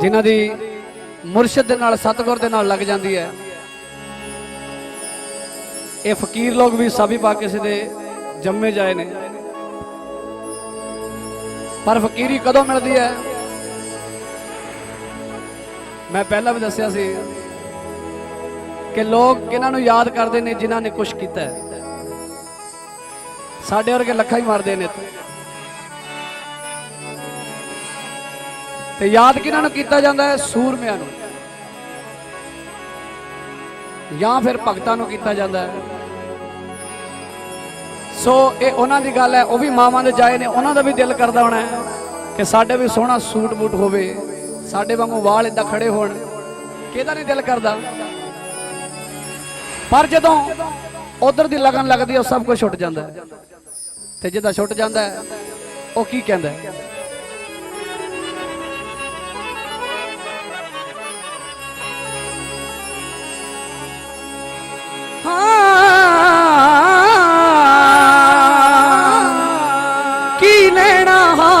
ਜਿਨ੍ਹਾਂ ਦੀ ਮੁਰਸ਼ਿਦ ਦੇ ਨਾਲ, ਸਤਗੁਰ ਦੇ ਨਾਲ ਲੱਗ ਜਾਂਦੀ ਹੈ। ਇਹ ਫਕੀਰ ਲੋਕ ਵੀ ਸਾਬੀ ਪਾ ਕਿਸੇ ਦੇ ਜੰਮੇ ਜਾਏ ਨੇ। ਪਰ ਫਕੀਰੀ ਕਦੋਂ ਮਿਲਦੀ ਹੈ? ਮੈਂ ਪਹਿਲਾਂ ਵੀ ਦੱਸਿਆ ਸੀ ਕਿ ਲੋਕ ਕਿਹਨਾਂ ਨੂੰ ਯਾਦ ਕਰਦੇ ਨੇ ਜਿਨ੍ਹਾਂ ਨੇ ਕੁਝ ਕੀਤਾ ਹੈ। ਸਾਡੇ ਵਰਗੇ ਲੱਖਾਂ ਹੀ ਮਾਰਦੇ ਨੇ ਇੱਥੇ। ਤੇ ਯਾਦ ਕਿਹਨਾਂ ਨੂੰ ਕੀਤਾ ਜਾਂਦਾ ਹੈ? ਸੂਰਮਿਆਂ ਨੂੰ। ਜਾਂ ਫਿਰ ਭਗਤਾਂ ਨੂੰ ਕੀਤਾ ਜਾਂਦਾ ਹੈ। ਸੋ ਇਹ ਉਹਨਾਂ ਦੀ ਗੱਲ ਹੈ, ਉਹ ਵੀ ਮਾਵਾਂ ਦੇ ਜਾਏ ਨੇ, ਉਹਨਾਂ ਦਾ ਵੀ ਦਿਲ ਕਰਦਾ ਹੋਣਾ ਹੈ ਕਿ ਸਾਡੇ ਵੀ ਸੋਹਣਾ ਸੂਟ ਬੂਟ ਹੋਵੇ, ਸਾਡੇ ਵਾਂਗੂ ਵਾਲ ਇਦਾਂ ਖੜੇ ਹੋਣ। ਕਿਹਦਾ ਨਹੀਂ ਦਿਲ ਕਰਦਾ? ਪਰ ਜਦੋਂ ਉਧਰ ਦੀ ਲਗਨ ਲੱਗਦੀ ਹੈ, ਉਹ ਸਭ ਕੁਝ ਛੁੱਟ ਜਾਂਦਾ ਤੇ ਜਿਹਦਾ ਛੁੱਟ ਜਾਂਦਾ ਉਹ ਕੀ ਕਹਿੰਦਾ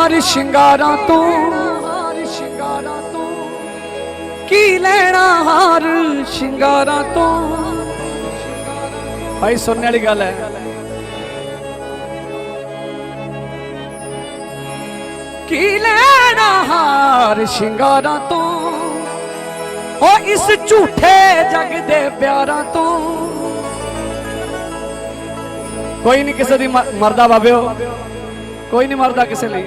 ਹਾਰ ਸ਼ਿੰਗਾਰਾਂ ਤੋਂ ਹਾਰ ਸ਼ਿੰਗਾਰਾਂ ਤੋਂ ਕੀ ਲੈਣਾ ਹਾਰ ਸ਼ਿੰਗਾਰਾਂ ਤੋਂ ਭਾਈ ਸੁਣਨ ਵਾਲੀ ਗੱਲ ਹੈ ਕੀ ਲੈਣਾ ਹਾਰ ਸ਼ਿੰਗਾਰਾਂ ਤੋਂ ਉਹ ਇਸ ਝੂਠੇ ਜਗ ਦੇ ਪਿਆਰਾਂ ਤੋਂ ਕੋਈ ਨਹੀਂ ਕਿਸੇ ਦੀ ਮ- ਮਰਦਾ ਬਾਬਿਓ ਕੋਈ ਨਹੀਂ ਮਰਦਾ ਕਿਸੇ ਲਈ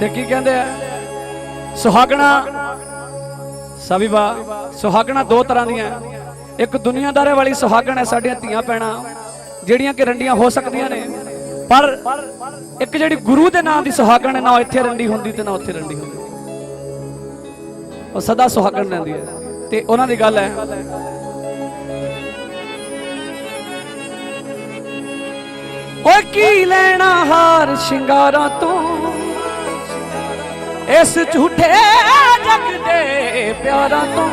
ਤੇ ਕੀ ਕਹਿੰਦੇ ਆ? ਸੁਹਾਗਣਾ। ਸਭੀਵਾ ਸੁਹਾਗਣਾ ਦੋ ਤਰ੍ਹਾਂ ਦੀਆਂ। ਇੱਕ ਦੁਨੀਆਦਾਰੇ ਵਾਲੀ ਸੁਹਾਗਣ ਹੈ ਸਾਡੀਆਂ ਧੀਆਂ ਪੈਣਾ ਜਿਹੜੀਆਂ ਕਿ ਰੰਡੀਆਂ ਹੋ ਸਕਦੀਆਂ ਨੇ। ਪਰ ਇੱਕ ਜਿਹੜੀ ਗੁਰੂ ਦੇ ਨਾਮ ਦੀ ਸੁਹਾਗਣ ਹੈ, ਨਾ ਇੱਥੇ ਰੰਡੀ ਹੁੰਦੀ ਤੇ ਨਾ ਉੱਥੇ ਰੰਡੀ ਹੁੰਦੀ। ਉਹ ਸਦਾ ਸੁਹਾਗਣ ਰਹਿੰਦੀ ਹੈ। ਤੇ ਉਹਨਾਂ ਦੀ ਗੱਲ ਹੈ, ਓਏ ਕੀ ਲੈਣਾ ਹਾਰ ਸ਼ਿੰਗਾਰਾਂ ਤੋਂ? ਇਸ ਝੂਠੇ ਜਗ ਦੇ ਪਿਆਰਾਂ ਤੋਂ।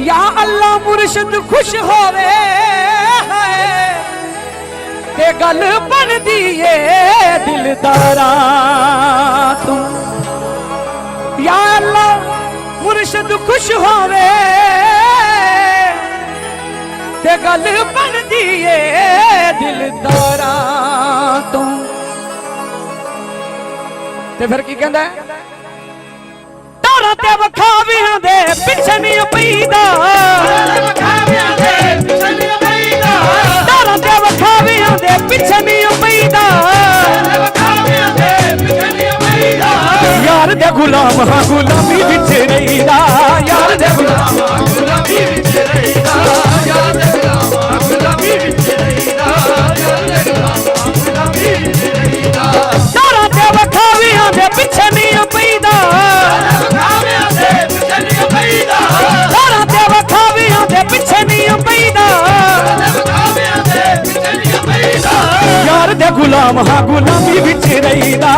ਯਾ ਅੱਲਾ ਮੁਰਸ਼ਿਦ ਖੁਸ਼ ਹੋਵੇ, ਤੇ ਗੱਲ ਬਣਦੀ ਏ ਦਿਲਦਾਰਾਂ ਤੂੰ। ਯਾ ਅੱਲਾ ਮੁਰਸ਼ਿਦ ਖੁਸ਼ ਹੋਵੇ, ਤੇ ਗੱਲ ਬਣਦੀ ਤੇ ਫਿਰ ਕੀ ਕਹਿੰਦਾ ਹੈ? ਤੇ ਵਖਾਵਿਆਂ ਦੇ ਪਿੱਛੇ ਨਹੀਂ ਪਈਦਾ ਤਾਰਾਂ ਤੇ ਵਖਾਵਿਆਂ ਦੇ ਪਿੱਛੇ ਨਹੀਂ ਪਈਦਾ ਯਾਰ ਦੇ ਗੁਲਾਮ ਹਾਂ, ਗੁਲਾਮੀ ਵਿੱਚ ਰਹੀਦਾ। ਯਾਰ ਦੇ ਗੁਲਾਮ ਹਾਂ ਗੁਲਾਮੀ ਵਿੱਚ ਰਹੀਦਾ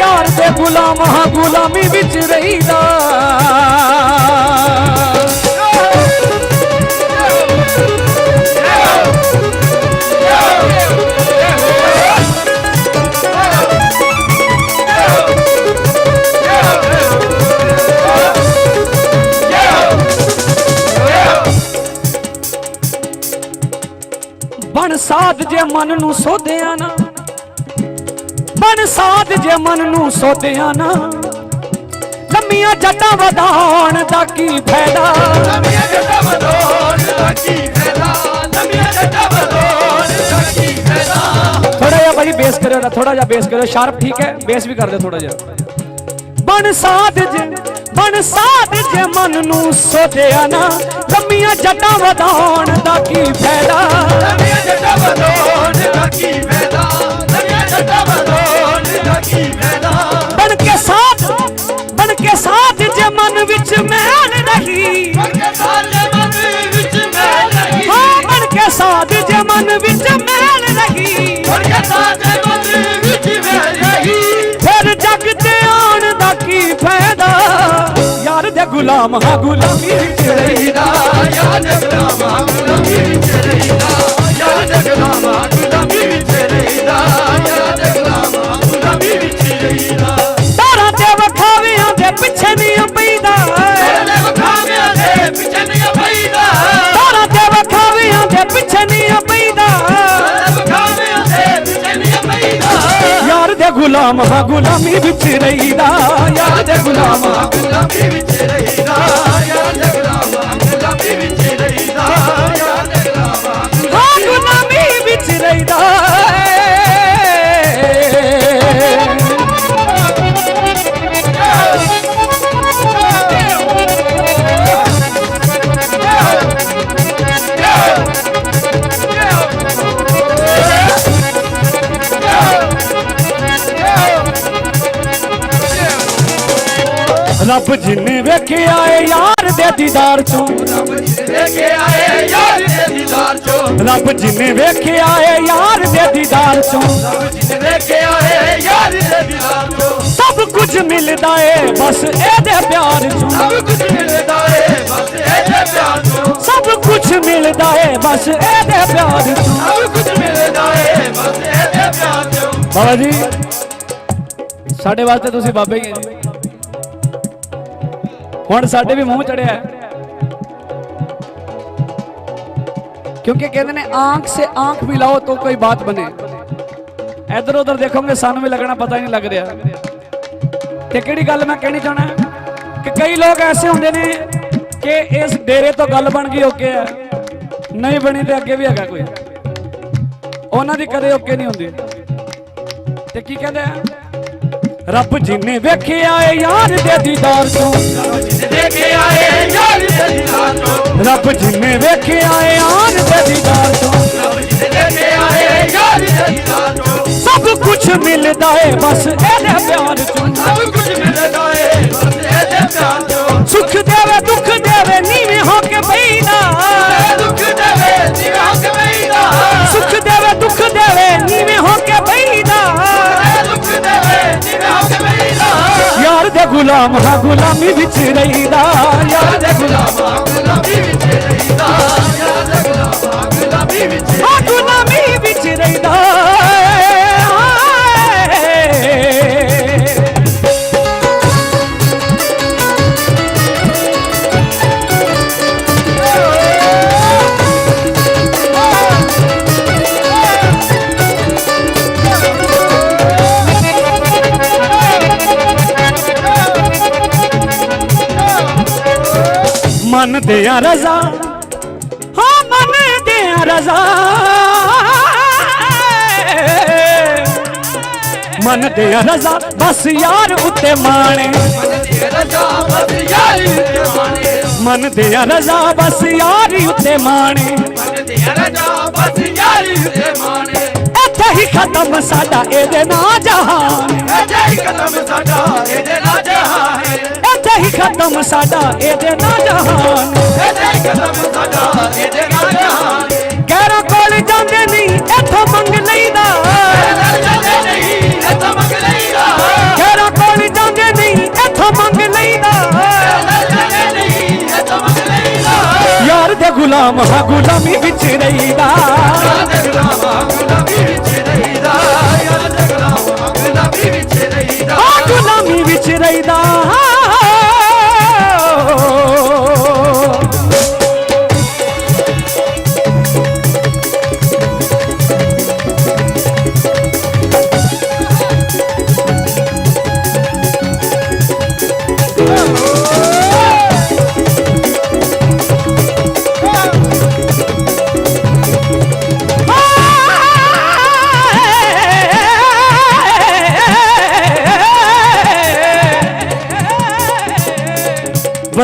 ਯਾਰ ਦੇ ਹਾਏ, ਮਨ ਨੂੰ ਸੋਧਿਆ ਨਾ। ਬਣ ਸਾਧ ਜੇ ਮਨ ਨੂੰ ਸੋਧਿਆ ਨਾ। ਲੰਮੀਆਂ ਜੱਟਾਂ ਵਧਾਉਣ ਦਾ ਕੀ ਫਾਇਦਾ। ਥੋੜਾ ਜਿਹਾ ਭਾਈ ਬੇਸ ਕਰਿਓ ਨਾ ਥੋੜਾ ਜਿਹਾ ਬੇਸ ਕਰਿਓ। ਸ਼ਾਰਪ ਠੀਕ ਹੈ ਬੇਸ ਵੀ ਕਰ ਦਿਓ ਥੋੜਾ ਜਿਹਾ। ਬਣ ਸਾਧ ਜੇ ਬਣ ਸਾਧ ਜੇ ਮਨ ਨੂੰ ਸੋਧਿਆ ਨਾ ਲੰਮੀਆਂ ਜੱਟਾਂ ਵਧਾਉਣ ਦਾ ਕੀ ਫਾਇਦਾ? ਬਣ ਗੁਲਾਮ ਹਾਂ ਗੁਲਾਮੀ ਵਿੱਚ ਰਹੀਦਾ ਯਾ ਜਗਰਾਮਾ ਗੁਲਾਮੀ ਵਿੱਚ ਰਹਿਦਾ ਯਾ ਯਾਰ ਦੇ ਗੁਲਾਮ ਹਾਂ ਗੁਲਾਮੀ ਵਿੱਚ ਰਹੀਦਾ ਯਾਰ ਰੱਬ ਜਿੰਨੇ ਵੇਖਿਆ ਏ ਯਾਰ ਦੇ ਦੀਦਾਰ ਚੋਂ। ਦੇਖੇ ਆਏ ਯਾਰ ਦੇ ਦੀਦਾਰ ਚੋਂ। ਰੱਬ ਜਿੰਨੇ ਵੇਖਿਆ ਏ ਯਾਰ ਦੇ ਦੀਦਾਰ ਚੋਂ। ਜਿਨੇ ਦੇਖੇ ਆਏ ਯਾਰ ਦੇ ਦੀਦਾਰ ਚੋਂ। ਸਭ ਕੁਝ ਮਿਲਦਾ ਏ ਬਸ ਇਹਦੇ ਪਿਆਰ ਚੋਂ। ਸਭ ਕੁਝ ਮਿਲਦਾ ਏ ਬਸ ਇਹਦੇ ਪਿਆਰ ਤੋਂ ਸਭ ਕੁਝ ਮਿਲਦਾ ਏ ਬਸ ਇਹਦੇ ਪਿਆਰ ਚੋਂ। ਸਭ ਕੁਝ ਮਿਲਦਾ ਏ ਬਸ ਇਹਦੇ ਪਿਆਰ ਤੋਂ ਬਾਬਾ ਜੀ ਸਾਡੇ ਵਾਸਤੇ ਤੁਸੀਂ ਬਾਬੇ ਹੈ ਹੁਣ ਸਾਡੇ ਵੀ ਮੂੰਹ ਚੜਿਆ ਕਿਉਂਕਿ ਕਹਿੰਦੇ ਨੇ, ਆਂਖ ਸੇ ਆਂਖ ਮਿਲਾਓ ਤਾਂ ਕੋਈ ਬਾਤ ਬਣੇ। ਇਧਰ ਉਧਰ ਦੇਖੋਗੇ, ਸਾਨੂੰ ਵੀ ਲੱਗਣਾ ਪਤਾ ਹੀ ਨਹੀਂ ਲੱਗ ਰਿਹਾ। ਤੇ ਕਿਹੜੀ ਗੱਲ ਮੈਂ ਕਹਿਣੀ ਚਾਹਣਾ ਕਿ ਕਈ ਲੋਕ ਐਸੇ ਹੁੰਦੇ ਨੇ ਕਿ ਇਸ ਡੇਰੇ ਤੋਂ ਗੱਲ ਬਣ ਗਈ, ਓਕੇ ਆ ਨਹੀਂ ਬਣੀ ਤੇ ਅੱਗੇ ਵੀ ਹੈਗਾ ਕੋਈ। ਉਹਨਾਂ ਦੀ ਕਦੇ ਓਕੇ ਨਹੀਂ ਹੁੰਦੀ। ਤੇ ਕੀ ਕਹਿੰਦੇ ਆ? ਰੱਬ ਜਿੰਨੇ ਵੇਖਿਆ ਏ ਯਾਰ ਦੇ ਦੀਦਾਰ ਤੋਂ। ਯਾਰ ਤੋਂ ਰੱਬ ਜਿਨੇ ਵੇਖਿਆ ਏ ਯਾਰ ਦੇ ਦੀਦਾਰ ਤੋਂ ਰੱਬ ਯਾਰ ਤੋਂ ਸਭ ਕੁਝ ਮਿਲਦਾ ਏ ਬਸ ਇਹਦੇ ਪਿਆਰ ਚੋਂ। ਸਭ ਕੁਝ ਮਿਲਦਾ ਏ ਬਸ ਇਹਦੇ ਪਿਆਰ ਤੋਂ ਸੁਖ ਦੇਵੇ ਦੁੱਖ ਦੇਵੇ ਨੀਵੇਂ ਹੋ ਕੇ ਬਈਦਾ ਦੇ ਗੁਲਾਮ ਹਾਂ ਗੁਲਾਮੀ ਵਿੱਚ ਰਹੀਦਾ ਯਾਰ ਦੇ ਗੁਲਾਮਾ ਗੁਲਾਮੀ ਵਿੱਚ ਰਹਿਦਾ ਯਾ ਜਗਰਾਮਾ ਗੁਲਾਮੀ ਵਿੱਚ ਦੇ ਆ ਰਜ਼ਾ, ਹਾਂ ਮਨ ਦੇ ਆ ਰਜ਼ਾ। ਮਨ ਦੇ ਆ ਰਜ਼ਾ, ਬਸ ਯਾਰ ਉੱਤੇ ਮਾਣੇ। ਮਾਣੇ ਮਨ ਦੇ ਆ ਰਜ਼ਾ, ਬਸ ਯਾਰ ਉੱਤੇ ਮਾਣੇ। ਇੱਥੇ ਹੀ ਖਤਮ ਸਾਡਾ ਇਹਦੇ ਨਾ ਜਹਾਨ। ਇਹ ਜੈ ਕਦਮ ਸਾਡਾ ਇਹਦੇ ਨਾਲ ਜਹਾਂ ਹੀ ਖਤਮ ਸਾਡਾ, ਇਹਦੇ ਨਾਂ ਜਹਾਨ। ਇਹ ਜੈ ਕਦਮ ਸਾਡਾ ਇਹਦੇ ਨਾਲ ਜਹਾਂ ਗੈਰਾਂ ਕੋਲ ਜਾਂਦੇ ਨਹੀਂ, ਇੱਥੋਂ ਮੰਗ ਲਈਦਾ। ਇਹ ਜਾਂਦੇ ਨਹੀਂ ਇਹ ਮੰਗ ਲਈਦਾ ਗੈਰਾਂ ਕੋਲ ਜਾਂਦੇ ਨਹੀਂ, ਇੱਥੋਂ ਮੰਗ ਲਈਦਾ। ਜਾਂਦੇ ਨਹੀਂ ਇਹ ਮੰਗ ਲਈਦਾ ਯਾਰ ਦੇ ਗੁਲਾਮ ਹਾਂ ਗੁਲਾਮੀ ਵਿੱਚ ਰਹੀਦਾ ਯਾ ਜਗਰਾਮਾ ਗੁਲਾਮੀ ਵਿੱਚ ਰਹਿਦਾ।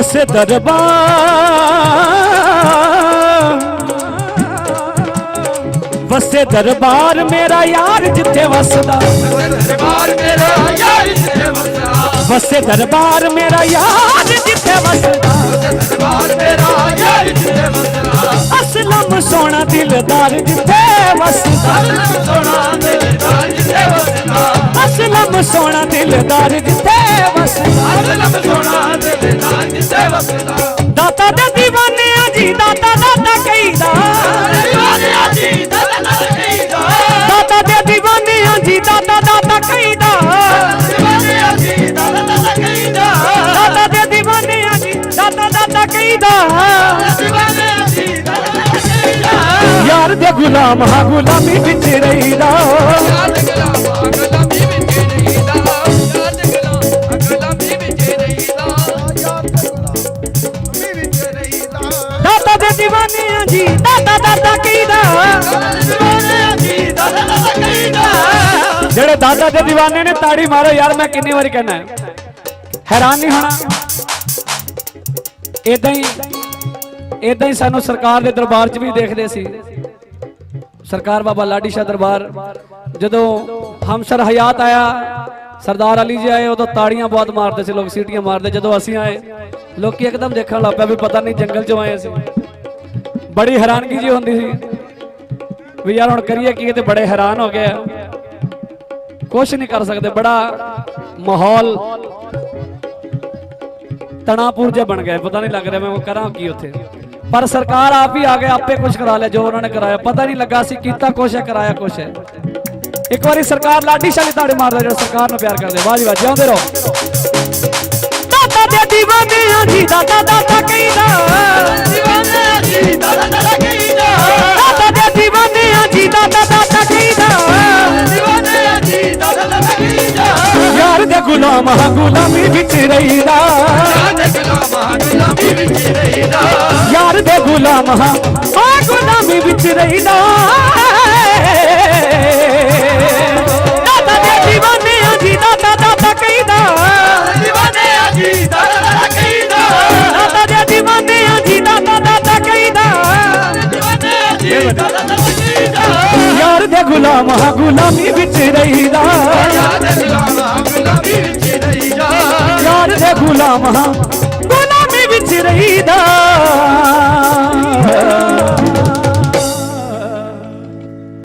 ਵਸੇ ਦਰਬਾਰ। ਵਸੇ ਦਰਬਾਰ ਮੇਰਾ ਯਾਰ ਜਿੱਥੇ ਵਸਦਾ। ਦਰਬਾਰ ਮੇਰਾ ਯਾਰ ਜਿੱਥੇ ਵਸਦਾ ਵਸੇ ਦਰਬਾਰ ਮੇਰਾ ਯਾਰ ਜਿੱਥੇ ਵਸਦਾ। ਦਰਬਾਰ ਮੇਰਾ ਯਾਰ ਜਿੱਥੇ ਵਸਦਾ ਅਸਲਮ ਸੋਹਣਾ ਦਿਲਦਾਰ ਜਿੱਥੇ ਵਸਦਾ ਅਸਲਮ ਸੋਣਾ ਦਿਲਦਾਰ ਜਿੱਥੇ ਵਸਦਾ। ਅਸਲਮ ਸੋਹਣਾ ਦਿਲਦਾਰ ਜਿੱਥੇ ਵਸਦਾ ਅਸਲਮ ਸੋਹਣਾ ਦਿਲਦਾਰ ਜਿੱਥੇ ਵਸਦਾ ਦਾਤਾ ਦੇ دیਵਾਨੇ ਆ ਜੀ ਦਾਤਾ ਦਾਤਾ ਕਹੀਦਾ دیਵਾਨੇ ਆ ਜੀ ਦਾਤਾ ਦਾਤਾ ਕਹੀਦਾ ਦਾਤਾ ਦੇ دیਵਾਨੇ ਜੀ ਦਾਤਾ ਦਾਤਾ ਕਹੀਦਾ ਦਾਤਾ ਦੇ دیਵਾਨੇ ਜੀ ਦਾਤਾ ਦਾਤਾ ਕਹੀਦਾ ਯਾਰ ਦੇ ਗੁਲਾਮ ਹਾਂ ਗੁਲਾਮੀ ਵਿੱਚ ਰਹੀਦਾ ਯਾਰ ਦੇ ਗੁਲਾਮ ਦਾਦਾ ਦੇ دیਵਾਨੇ ਨੇ ਤਾੜੀ ਮਾਰੋ। ਯਾਰ ਮੈਂ ਕਿੰਨੀ ਵਾਰੀ ਕਹਿਣਾ ਹੈ। ਹੈਰਾਨ ਨਹੀਂ ਹੋਣਾ। ਇਦਾਂ ਹੀ ਇਦਾਂ ਹੀ ਸਾਨੂੰ ਸਰਕਾਰ ਦੇ ਦਰਬਾਰ 'ਚ ਵੀ ਦੇਖਦੇ ਸੀ। ਸਰਕਾਰ ਬਾਬਾ ਲਾਡੀ ਸ਼ਾਹ ਦਰਬਾਰ। ਜਦੋਂ ਹਮਸ਼ਰ ਹਯਾਤ ਆਇਆ, ਸਰਦਾਰ ਅਲੀ ਜੀ ਆਏ, ਉਦੋਂ ਤਾੜੀਆਂ ਬਹੁਤ ਮਾਰਦੇ ਸੀ, ਲੋਕ ਸੀਟੀਆਂ ਮਾਰਦੇ। ਜਦੋਂ ਅਸੀਂ ਆਏ, ਲੋਕੀ ਇੱਕਦਮ ਦੇਖਣ ਲੱਗ ਪਿਆ ਵੀ ਪਤਾ ਨਹੀਂ ਜੰਗਲ 'ਚੋਂ ਆਏ ਅਸੀਂ। ਬੜੀ ਹੈਰਾਨਗੀ ਜੀ ਹੁੰਦੀ ਸੀ। ਵੀ ਯਾਰ ਹੁਣ ਕਰੀਏ ਕੀ ਤੇ ਬੜੇ ਹੈਰਾਨ ਹੋ ਗਏ ਆ ਕੁਛ ਨਹੀਂ ਕਰ ਸਕਦੇ, ਬੜਾ ਮਾਹੌਲ ਤਣਾਪੂਰ ਜਿਹਾ ਬਣ ਗਿਆ ਪਤਾ ਨਹੀਂ ਲੱਗ ਰਿਹਾ ਮੈਂ ਕਰਾਂ ਕੀ ਉੱਥੇ। ਪਰ ਸਰਕਾਰ ਆਪ ਹੀ ਆ ਗਏ ਆਪੇ ਕੁਝ ਕਰਾ ਲਿਆ, ਜੋ ਉਹਨਾਂ ਨੇ ਕਰਾਇਆ। ਪਤਾ ਨਹੀਂ ਲੱਗਾ ਸੀ ਕੀਤਾ ਕੁਛ ਹੈ, ਕਰਾਇਆ ਕੁਛ ਹੈ। ਇੱਕ ਵਾਰੀ ਸਰਕਾਰ ਲਾਡੀ ਸ਼ਾਲੀ ਤਾੜੇ ਮਾਰਦਾ ਜਿਹੜਾ ਸਰਕਾਰ ਨੂੰ ਪਿਆਰ ਕਰਦੇ। ਵਾਹ ਜੀ ਵਾਹ, ਜਿਉਂਦੇ ਰਹੋ। ਦਾਦਾ ਦੇ دیਵਾਨੇ ਆ ਜੀ, ਦਾਦਾ ਦਾਦਾ ਕਹਿੰਦਾ। ਦੀਵਾਨਿਆਂ ਜੀ, ਦਾਦਾ ਦਾਦਾ మహా గులామీ విచ్ రయిరా ਯਾਰ ਦੇ ਗੁਲਾਮ ਹਾਂ ਗੁਲਾਮੀ ਵਿੱਚ ਰਹੀਦਾ। ਦਾਦਾ ਦੇ دیਵਾਨੇ ਆ ਆ ਜੀ ਦਾਦਾ ਦਾਦਾ ਯਾਰ ਦੇ ਗੁਲਾਮ ਹਾਂ ਗੁਲਾਮੀ ਵਿੱਚ ਰਹੀਦਾ। ਯਾਰ ਦੇ ਗੁਲਾਮ गुलाम हम